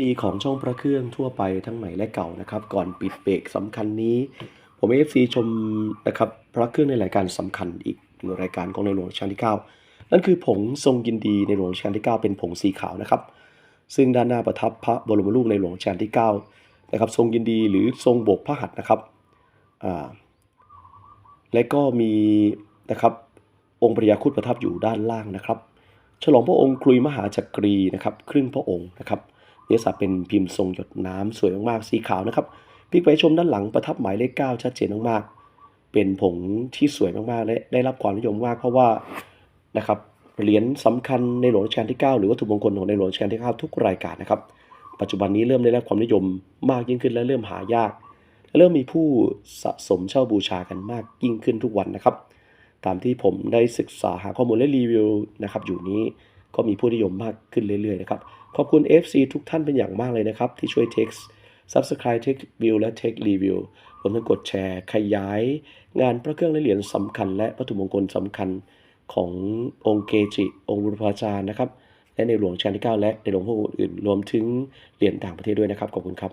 ดีของช่องพระเครื่องทั่วไปทั้งใหม่และเก่านะครับ ก่อนปิดเบรกสำคัญนี้ ผมเอฟซีชมนะครับพระเครื่องในรายการสำคัญอีกหนึ่งรายการของในหลวงรัชกาลที่ 9 นั่นคือผงทรงยินดีในหลวงรัชกาลที่ 9 เป็นผงสีขาวนะครับ ซึ่งด้านหน้าประทับพระบรมรูปในหลวงรัชกาลที่ 9 นะครับ ทรงยินดีหรือทรงโบกพระหัตถ์นะครับอ่าและก็มีนะครับองค์พระยาครุฑประทับอยู่ด้านล่างนะครับ ฉลองพระองค์คลุยมหาจักรีนะครับ ครึ่งพระองค์นะครับ เนื้อสับเป็นพิมพ์ทรงหยดน้ำสวยมากๆ สีขาวนะครับพลิกไปชมด้านหลังประทับหมายเลข 9 ชัดเจนมากๆ เป็นผงที่สวยมากๆและได้รับความนิยมมากเพราะว่านะครับเหรียญสำคัญในหลวงรัชกาลที่ 9 หรือวัตถุมงคลของในหลวงรัชกาลที่ 9 ทุกรายการนะครับ ปัจจุบันนี้เริ่มได้รับความนิยมมากยิ่งขึ้นและเริ่มหายาก และเริ่มมีผู้สะสมเช่าบูชากันมากยิ่งขึ้นทุกวันนะครับ ตามที่ผมได้ศึกษาหาข้อมูลและรีวิวนะครับอยู่นี้ ก็มีผู้นิยมมากขึ้นเรื่อยๆนะครับ ขอบคุณ FC ทุกท่านเป็นอย่างมากเลยนะครับ ที่ช่วย text subscribe take view และ take review รวมทั้งกดแชร์ ขยาย งานพระเครื่องและเหรียญสำคัญ และวัตถุมงคลสำคัญขององค์เกจิ องค์บุรพาจารย์นะครับ และในหลวงชกาลที่ 9 และในหลวงพ่อองค์อื่น รวมถึงเหรียญต่างประเทศด้วยนะครับ ขอบคุณครับ